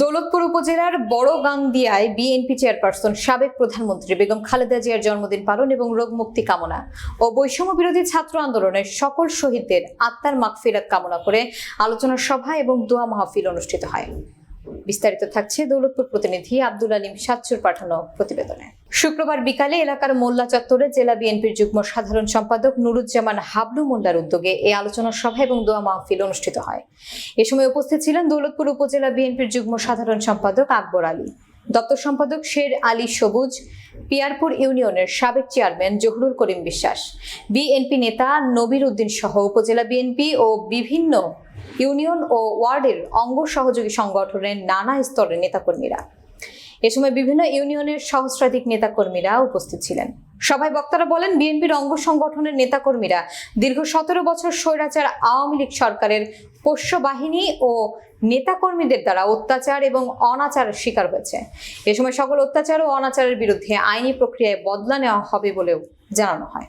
দৌলতপুর উপজেলার বড় গাংদিয়ায় BNP chairperson সাবেক প্রধানমন্ত্রী বেগম খালেদা জিয়ার জন্মদিন পালন এবং রোগ মুক্তি কামনা ও বৈষম্য বিরোধী ছাত্র আন্দোলনের সকল শহীদদের আত্মার মাগফিরাত কামনা করে আলোচনা সভা এবং দোয়া মাহফিল অনুষ্ঠিত হয়। বিস্তারিত থাকছে দৌলতপুর প্রতিনিধি আব্দুল আলিম সাতচুর পাঠানো প্রতিবেদনে। শুক্রবার বিকালে এলাকার মোল্লা চত্বরে জেলা বিএনপির যুগ্ম সাধারণ সম্পাদক নুরুজ্জামান হাবলু মোল্লার উদ্যোগে এই আলোচনা সভা এবং দোয়া মাহফিল অনুষ্ঠিত হয়। এ সময় উপস্থিত ছিলেন দৌলতপুর উপজেলা বিএনপির যুগ্ম সাধারণ সম্পাদক আকবর আলী, দপ্তর সম্পাদক শের আলী সবুজ, পিয়ারপুর ইউনিয়নের সাবেক চেয়ারম্যান জহুরুল করিম বিশ্বাস, বিএনপি নেতা নবির উদ্দিন সহ উপজেলা বিএনপি ও বিভিন্ন ইউনিয়ন ও ওয়ার্ডের অঙ্গ সহযোগী সংগঠনের নানা স্তরের নেতাকর্মীরা। এ সময় বিভিন্ন ইউনিয়নের সহস্রাধিক নেতাকর্মীরা উপস্থিত ছিলেন। সভায় বক্তারা বলেন, বিএনপির অঙ্গ সংগঠনের নেতাকর্মীরা দীর্ঘ সতেরো বছর স্বৈরাচার আওয়ামী লীগ সরকারের পোষ্য বাহিনী ও নেতাকর্মীদের দ্বারা অত্যাচার এবং অনাচারের শিকার হয়েছে। এ সময় সকল অত্যাচার ও অনাচারের বিরুদ্ধে আইনি প্রক্রিয়ায় বদলা নেওয়া হবে বলেও জানানো হয়।